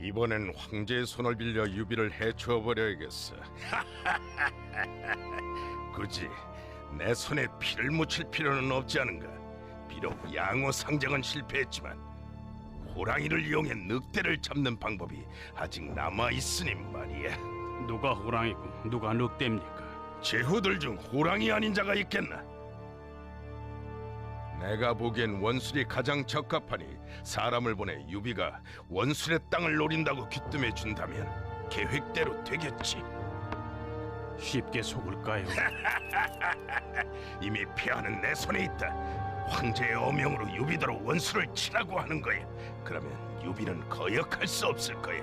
이번엔 황제의 손을 빌려 유비를 해치워 버려야겠어. 굳이 내 손에 피를 묻힐 필요는 없지 않은가? 비록 양호 상정은 실패했지만 호랑이를 이용해 늑대를 잡는 방법이 아직 남아 있으니 말이야. 누가 호랑이고 누가 늑대입니까? 제후들 중 호랑이 아닌 자가 있겠나? 내가 보기엔 원술이 가장 적합하니 사람을 보내 유비가 원술의 땅을 노린다고 귀뜸해 준다면 계획대로 되겠지. 쉽게 속을까요? 이미 폐하는 내 손에 있다. 황제의 어명으로 유비더러 원수를 치라고 하는 거야. 그러면 유비는 거역할 수 없을 거야.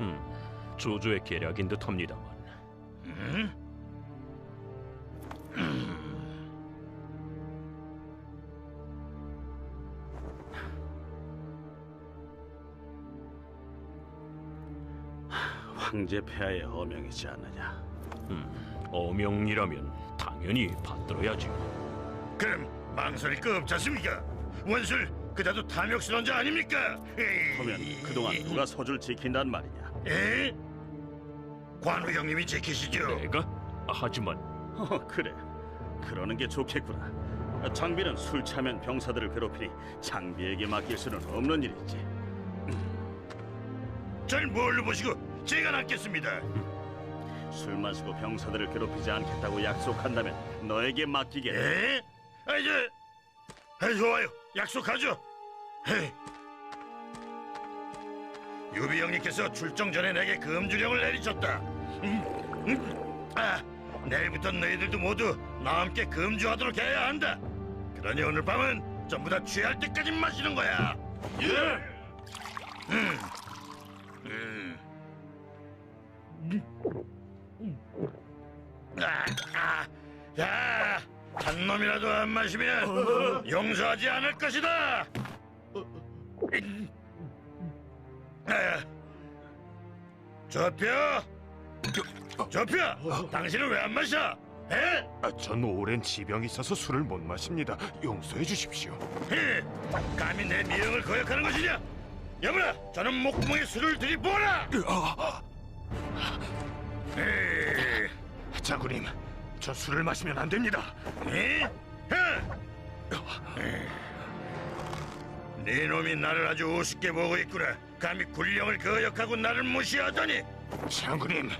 음, 조조의 계략인 듯합니다만 황제 폐하의 어명이지 않느냐? 어명이라면 당연히 받들어야죠. 그럼 망설일 거 없지 않습니까? 원술 그자도 탐욕스러운 자 아닙니까? 에이, 그러면 그동안 누가 서줄 지킨단 말이냐? 에? 관우 형님이 지키시죠? 내가? 하지만 어, 그래. 그러는 게 좋겠구나. 장비는 술 차면 병사들을 괴롭히니 장비에게 맡길 수는 없는 일이지. 절 뭘로 보시고 제가 낫겠습니다. 술 마시고 병사들을 괴롭히지 않겠다고 약속한다면 너에게 맡기겠다. 에? 아 이제 아, 좋아요. 약속하죠. 헤이. 유비 형님께서 출정 전에 내게 금주령을 내리셨다. 음, 음. 아, 내일부터 너희들도 모두 나와 함께 금주하도록 해야 한다. 그러니 오늘 밤은 전부 다 취할 때까지 마시는 거야. 예. 음. 음. 아, 아, 야, 한 놈이라도 안 마시면 용서하지 않을 것이다. 아, 저표, 저표, 당신은 왜 안 마셔? 에? 아, 전 오랜 지병이 있어서 술을 못 마십니다. 용서해 주십시오. 에? 감히 내 미령을 거역하는 것이냐? 여보라, 저는 목구멍에 술을 들이부어라. 에? 장군님, 저 술을 마시면 안 됩니다. 에? 에? 네 놈이 나를 아주 우습게 보고 있구나. 감히 군령을 거역하고 나를 무시하다니. 장군님,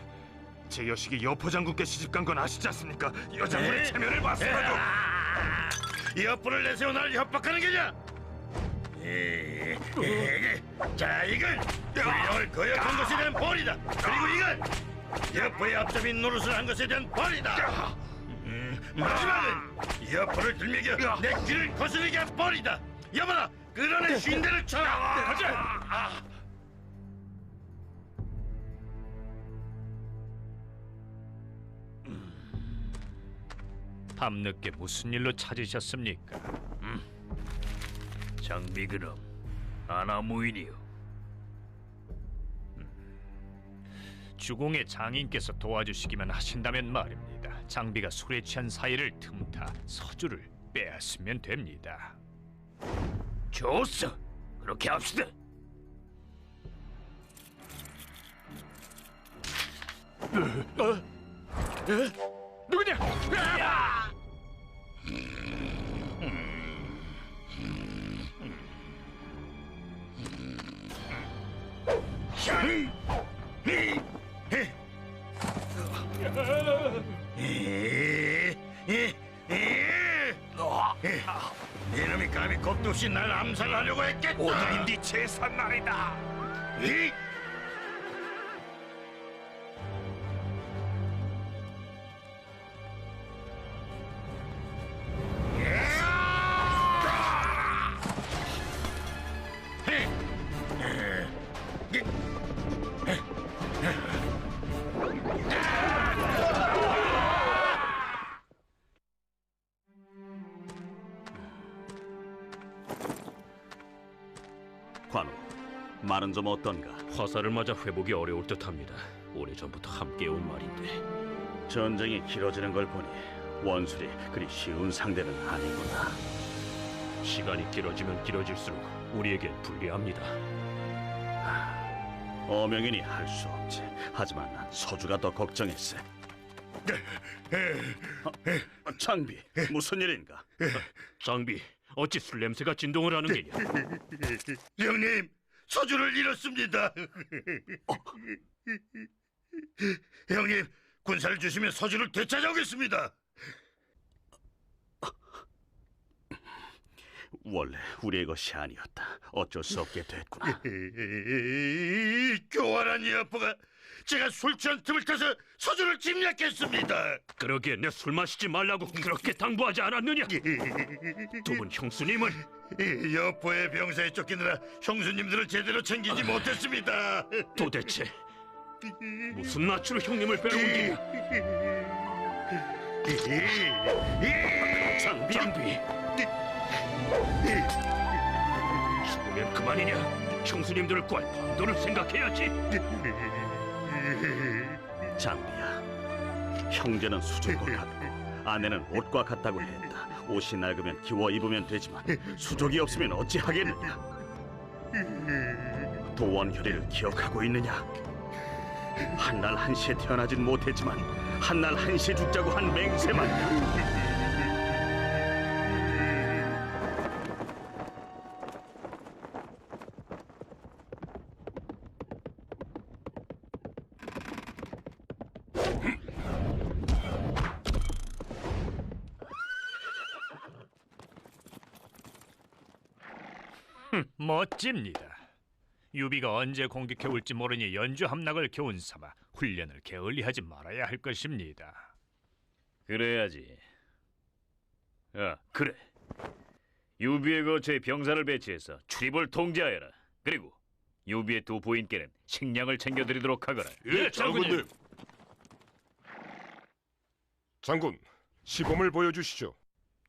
제 여식이 여포 장군께 시집간 건 아시지 않습니까? 여장군의 에? 체면을 봤어도 아! 여포를 내세워 나를 협박하는 게냐? 에, 에, 자, 이건 군령을 거역한 것에 대한 벌이다. 그리고 이건 여포의 앞잡인 노릇을 한 것에 대한 벌이다. 음, 마지막은 여포를 들매겨 내 귀를 거스르게 한 벌이다. 여봐라, 끌어내 쉰대를 쳐. 가자. 밤늦게 무슨 일로 찾으셨습니까? 음? 장비 그럼 아나무인이요. 음. 주공의 장인께서 도와주시기만 하신다면 말입니다. 장비가 술에 취한 사이를 틈타 서주를 빼앗으면 됩니다. 좋소, 그렇게 합시다. 누구냐? 이놈이 감히 겁도 없이 날 암살하려고 했겠다. 오늘이 네 제삿날이다. 이! 말은 좀 어떤가? 화살을 맞아 회복이 어려울 듯합니다. 오래전부터 함께 온 말인데 전쟁이 길어지는 걸 보니 원술이 그리 쉬운 상대는 아니구나. 시간이 길어지면 길어질수록 우리에겐 불리합니다. 어명이니 할 수 없지. 하지만 난 서주가 더 걱정했어. 어, 장비, 무슨 일인가? 장비, 어찌 술 냄새가 진동을 하는 게냐? 형님, 서주를 잃었습니다. 형님, 군사를 주시면 서주를 되찾아오겠습니다. 원래 우리의 것이 아니었다. 어쩔 수 없게 됐구나. 이 교활한 이 아빠가 제가 술 취한 틈을 타서 서주를 침략했습니다. 그러기에 내 술 마시지 말라고 그렇게 당부하지 않았느냐? 두 분 형수님은 이 여포의 병사에 쫓기느라 형수님들을 제대로 챙기지 못했습니다. 도대체 무슨 낯으로 형님을 빼앗은 게냐? 장비, 장비. 죽으면 그만이냐? 형수님들을 구할 방도를 생각해야지. 장비야, 형제는 수족과 같고 아내는 옷과 같다고 했다. 옷이 낡으면 기워 입으면 되지만 수족이 없으면 어찌 하겠느냐? 도원결의를 기억하고 있느냐? 한날 한시에 태어나진 못했지만 한날 한시에 죽자고 한 맹세만 멋집니다. 유비가 언제 공격해 올지 모르니 연주 함락을 교훈 삼아 훈련을 게을리하지 말아야 할 것입니다. 그래야지. 아, 그래. 유비의 거처에 병사를 배치해서 출입을 통제하여라. 그리고 유비의 두 부인께는 식량을 챙겨드리도록 하거라. 예, 장군님. 장군, 시범을 보여주시죠.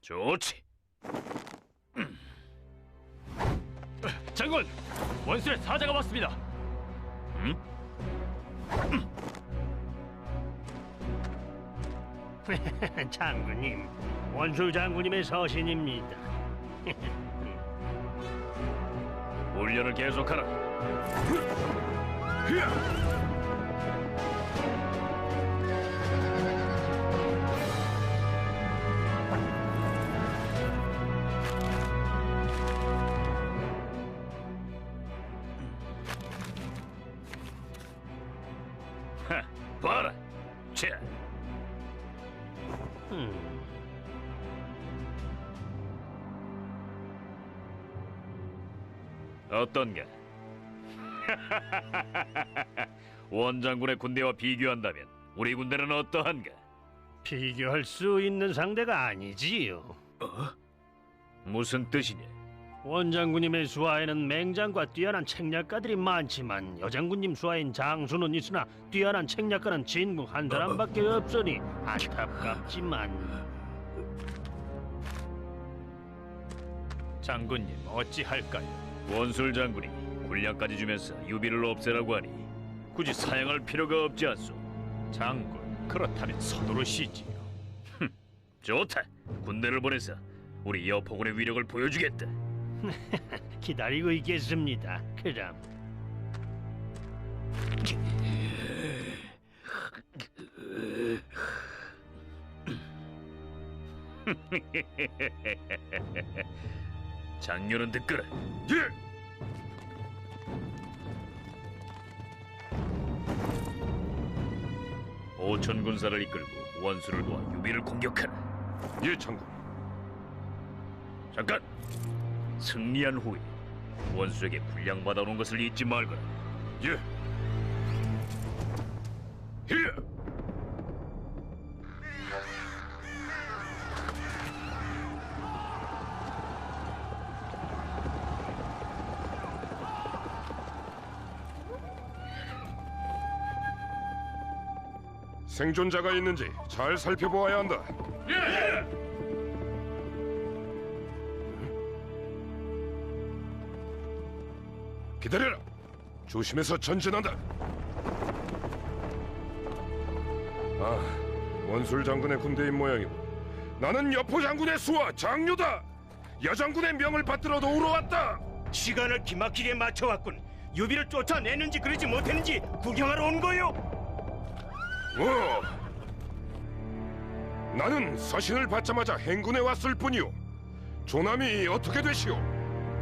좋지. 장군, 원수의 사자가 왔습니다. 장군님, 원술 장군님의 서신입니다. 훈련을 계속하라. 어떤가? 원장군의 군대와 비교한다면 우리 군대는 어떠한가? 비교할 수 있는 상대가 아니지요. 무슨 뜻이냐? 원장군님의 수하에는 맹장과 뛰어난 책략가들이 많지만 여장군님 수하인 장수는 있으나 뛰어난 책략가는 진국 한 사람밖에 없으니 안타깝지만 장군님 어찌 할까요? 원술 장군이 군량까지 주면서 유비를 없애라고 하니 굳이 사양할 필요가 없지 않소. 장군, 그렇다면 서두르시지요. 좋다. 군대를 보내서 우리 여포군의 위력을 보여주겠다. 기다리고 있겠습니다. 그럼 장료는 듣거라. 예! 오천 군사를 이끌고 원수를 도와 유비를 공격하라. 예, 장군. 잠깐. 승리한 후에 원수에게 분량 받아오는 것을 잊지 말거라. 예. 예! 생존자가 있는지 잘 살펴보아야 한다. 기다려라. 조심해서 전진한다. 아, 원술 장군의 군대인 모양이고 나는 여포 장군의 수하 장료다. 여장군의 명을 받들어 도 우러 왔다. 시간을 기막히게 맞춰왔군. 유비를 쫓아내는지 그러지 못했는지 구경하러 온 거요. 어. 나는 서신을 받자마자 행군에 왔을 뿐이오. 조남이 어떻게 되시오?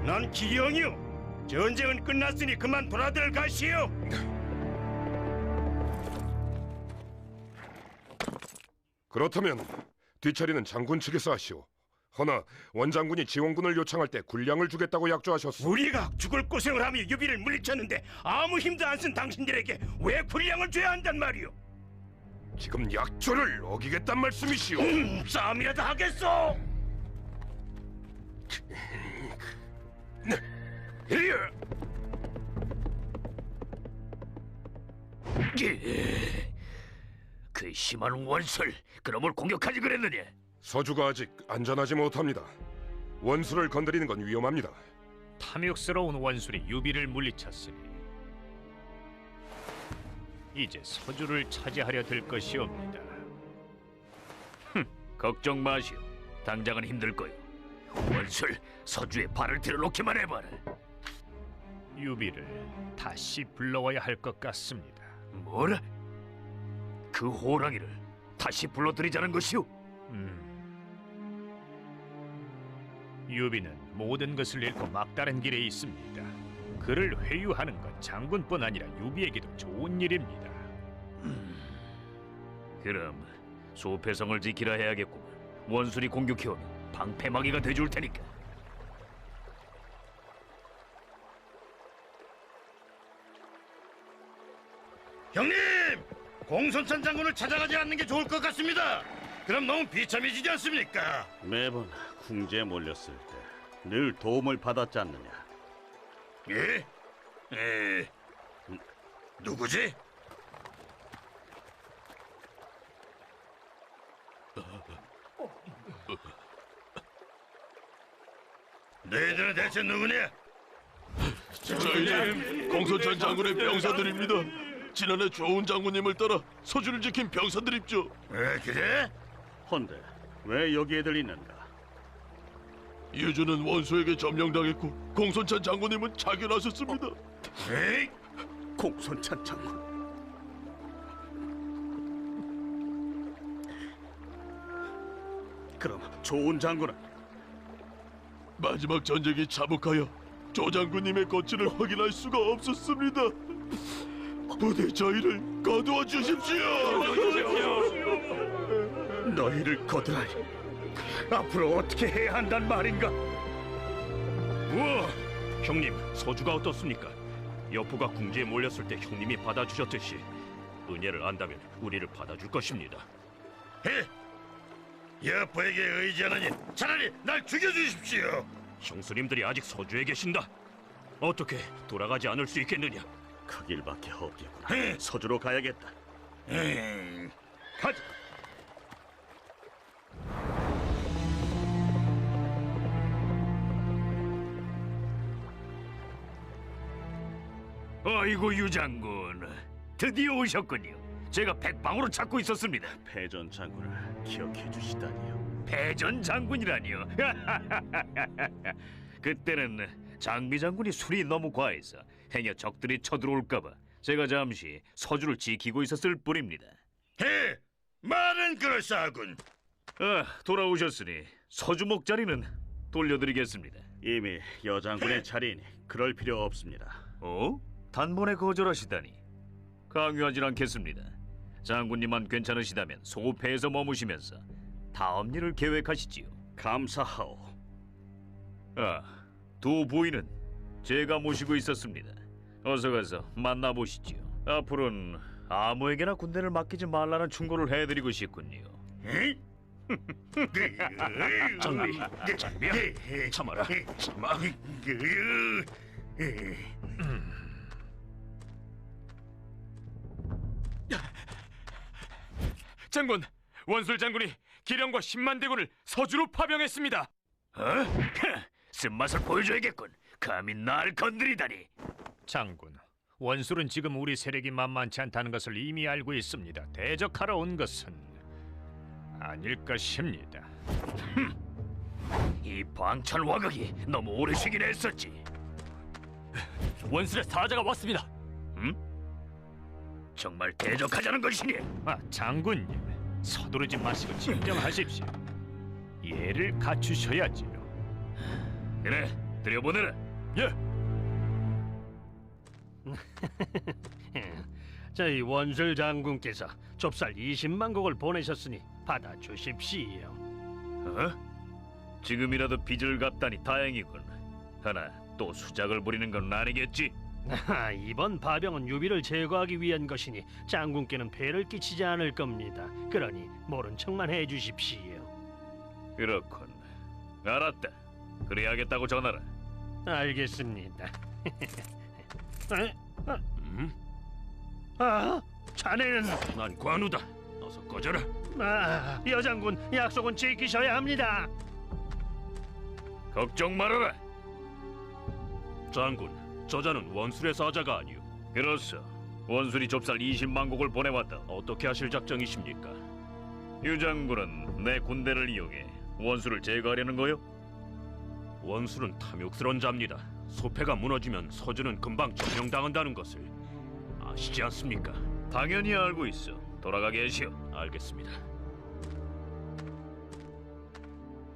난 기영이요. 전쟁은 끝났으니 그만 돌아들 가시오. 그렇다면 뒤처리는 장군 측에서 하시오. 허나 원장군이 지원군을 요청할 때 군량을 주겠다고 약조하셨소. 우리가 죽을 고생을 하며 유비를 물리쳤는데 아무 힘도 안 쓴 당신들에게 왜 군량을 줘야 한단 말이오? 지금 약조를 어기겠단 말씀이시오. 음, 싸움이라도 하겠소. 이야! 그 심한 원술 그놈을 공격하지 그랬느냐? 서주가 아직 안전하지 못합니다. 원수를 건드리는 건 위험합니다. 탐욕스러운 원술이 유비를 물리쳤으니 이제 서주를 차지하려 들 것이옵니다. 걱정 마시오. 당장은 힘들 거요. 원술 서주에 발을 들어놓기만 해봐라. 유비를 다시 불러와야 할 것 같습니다. 뭐라? 그 호랑이를 다시 불러들이자는 것이오? 음. 유비는 모든 것을 잃고 막다른 길에 있습니다. 그를 회유하는 건 장군뿐 아니라 유비에게도 좋은 일입니다. 그럼 소패성을 지키라 해야겠구만. 원술이 공격해오면 방패막이가 돼줄 테니까. 형님, 공손찬 장군을 찾아가지 않는 게 좋을 것 같습니다. 그럼 너무 비참해지지 않습니까? 매번 궁지에 몰렸을 때 늘 도움을 받았지 않느냐. 예? 에, 누구지? 너희들은 대체 누구냐? 저희는 공소천 장군의 병사들입니다. 지난해 좋은 장군님을 따라 서주를 지킨 병사들입죠. 에, 그래? 헌데 왜 여기에들 있는가? 유주는 원수에게 점령당했고 공손찬 장군님은 자결하셨습니다. 에이, 공손찬 장군. 그럼 좋은 장군은 마지막 전쟁이 참혹하여 조 장군님의 거취를 확인할 수가 없었습니다. 부대 저희를 거두어 주십시오. 너희를 거두라니. 앞으로 어떻게 해야 한단 말인가? 우와, 형님 서주가 어떻습니까? 여포가 궁지에 몰렸을 때 형님이 받아주셨듯이 은혜를 안다면 우리를 받아줄 것입니다. 해! 여포에게 의지하느니 차라리 날 죽여주십시오. 형수님들이 아직 서주에 계신다. 어떻게 돌아가지 않을 수 있겠느냐? 그 길밖에 없겠구나. 에, 서주로 가야겠다. 에, 가자. 아이고 유장군, 드디어 오셨군요. 제가 백방으로 찾고 있었습니다. 패전 장군을 기억해 주시다니요. 패전 장군이라니요. 그때는 장비 장군이 술이 너무 과해서 행여 적들이 쳐들어올까봐 제가 잠시 서주를 지키고 있었을 뿐입니다. 해! 말은 그럴싸하군. 아, 돌아오셨으니 서주 목 자리는 돌려드리겠습니다. 이미 여장군의 자리니 그럴 필요 없습니다. 어? 단번에 거절하시다니 강요하진 않겠습니다. 장군님만 괜찮으시다면 소패에서 머무시면서 다음 일을 계획하시지요. 감사하오. 아, 두 부인은 제가 모시고 있었습니다. 어서 가서 만나보시지요. 앞으로는 아무에게나 군대를 맡기지 말라는 충고를 해드리고 싶군요. 에? 장비, 장비야, 참아라, 참아. 장군, 원술 장군이 기령과 10만 대군을 서주로 파병했습니다. 어? 쓴맛을 보여줘야겠군. 감히 날 건드리다니. 장군, 원술은 지금 우리 세력이 만만치 않다는 것을 이미 알고 있습니다. 대적하러 온 것은 아닐 것입니다. 이 방천 와극이 너무 오래 쉬긴 했었지. 원술의 사자가 왔습니다. 정말 대적하자는 것이니? 아, 장군님, 서두르지 마시고 진정하십시오. 예를 갖추셔야지요. 그래, 들여보내라. 예. 저희 원술 장군께서 좁쌀 20만 곡을 보내셨으니 받아 주십시오. 어? 지금이라도 빚을 갚다니 다행이군. 하나 또 수작을 부리는 건 아니겠지? 아, 이번 파병은 유비를 제거하기 위한 것이니 장군께는 폐를 끼치지 않을 겁니다. 그러니 모른 척만 해주십시오. 그렇군. 알았다. 그래야겠다고 전하라. 알겠습니다. 에? 아, 아, 자네는 난 관우다. 어서 꺼져라. 아, 여장군 약속은 지키셔야 합니다. 걱정 말아라. 장군, 저자는 원술의 사자가 아니오. 그렇소. 원술이 좁쌀 20만 곡을 보내왔다. 어떻게 하실 작정이십니까? 유장군은 내 군대를 이용해 원수를 제거하려는 거요? 원술은 탐욕스런 자입니다. 소패가 무너지면 서주는 금방 점령당한다는 것을 아시지 않습니까? 당연히 알고 있어. 돌아가게 하시오. 알겠습니다.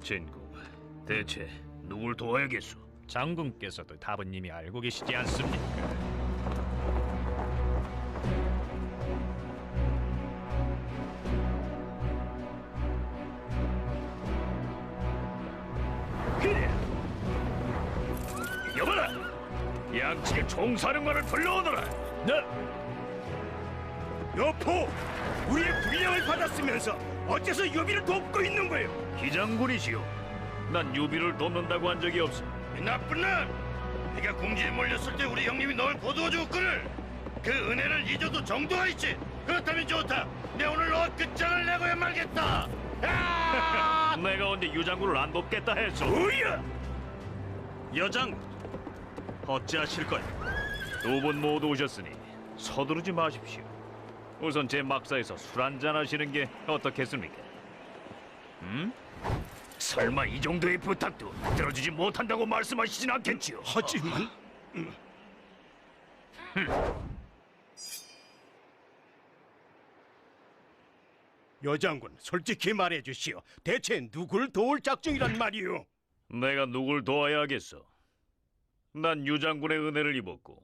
진구, 대체 누굴 도와야겠소? 장군께서도 답은 이미 알고 계시지 않습니까? 여봐라! 양측의 총사령관을 불러오너라! 네! 여포, 우리의 불량을 받았으면서 어째서 유비를 돕고 있는 거예요? 기장군이시오. 난 유비를 돕는다고 한 적이 없어. 이 나쁜 놈! 네가 궁지에 몰렸을 때 우리 형님이 널 거두어줬거늘. 그 은혜를 잊어도 정도가 있지. 그렇다면 좋다. 내 오늘 너 끝장을 내고야 말겠다. 아! 내가 언제 유장군을 안 돕겠다 했소? 우야! 여장 어찌하실 거야? 두 분 모두 오셨으니 서두르지 마십시오. 우선 제 막사에서 술 한잔 하시는 게 어떻겠습니까? 음? 설마 이 정도의 부탁도 들어주지 못한다고 말씀하시진 않겠지요? 하지만 여장군, 솔직히 말해 주시오. 대체 누굴 도울 작정이란 말이오? 내가 누굴 도와야 하겠어? 난 유장군의 은혜를 입었고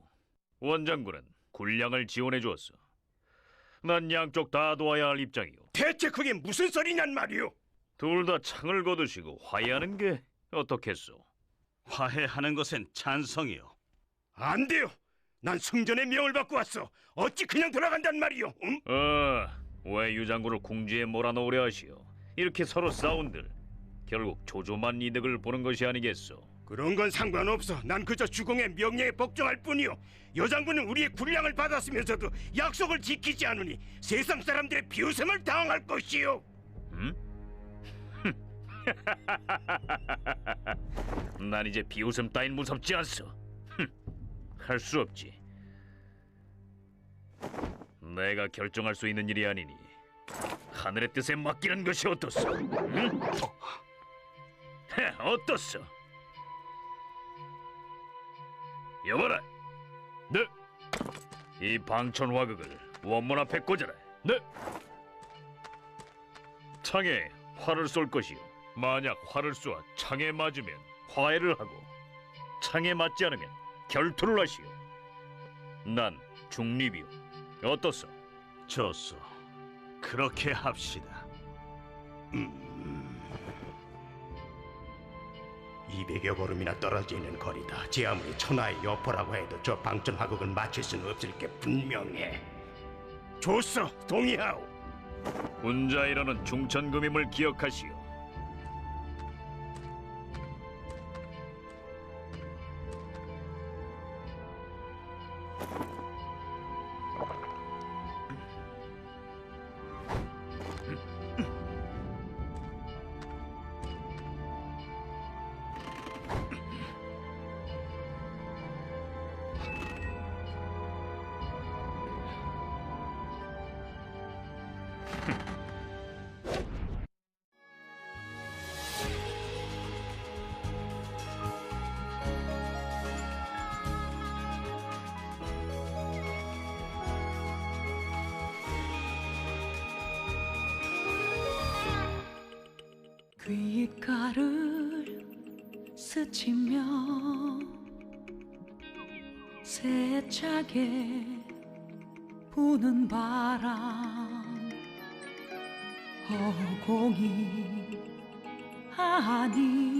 원장군은 군량을 지원해 주었어. 난 양쪽 다 도와야 할 입장이오. 대체 그게 무슨 소리냔 말이오? 둘 다 창을 거두시고 화해하는 게 어떻겠소? 화해하는 것엔 찬성이요. 안 돼요. 난 승전의 명을 받고 왔어. 어찌 그냥 돌아간단 말이오? 응? 어, 왜 유장군을 궁지에 몰아넣으려 하시오? 이렇게 서로 싸운들 결국 조조만 이득을 보는 것이 아니겠소? 그런 건 상관없어. 난 그저 주공의 명령에 복종할 뿐이오. 여장군은 우리의 군량을 받았으면서도 약속을 지키지 않으니 세상 사람들의 비웃음을 당할 것이오. 난 이제 비웃음 따윈 무섭지 않소. 할 수 없지. 내가 결정할 수 있는 일이 아니니 하늘의 뜻에 맡기는 것이 어떻소? 응? 헤, 어떻소? 여봐라. 네, 이 방천 화극을 원문 앞에 꽂아라. 네. 창에 활을 쏠 것이요. 만약 활을 쏘아 창에 맞으면 화해를 하고 창에 맞지 않으면 결투를 하시오. 난 중립이요. 어떻소? 좋소. 그렇게 합시다. 200여 걸음이나 떨어지는 거리다. 제 아무리 천하의 여포라고 해도 저 방천 화국을 맞출 수는 없을 게 분명해. 좋소, 동의하오. 군자이라는 중천금임을 기억하시오. 귓가를 스치며 세차게 부는 바람 허공이 아닌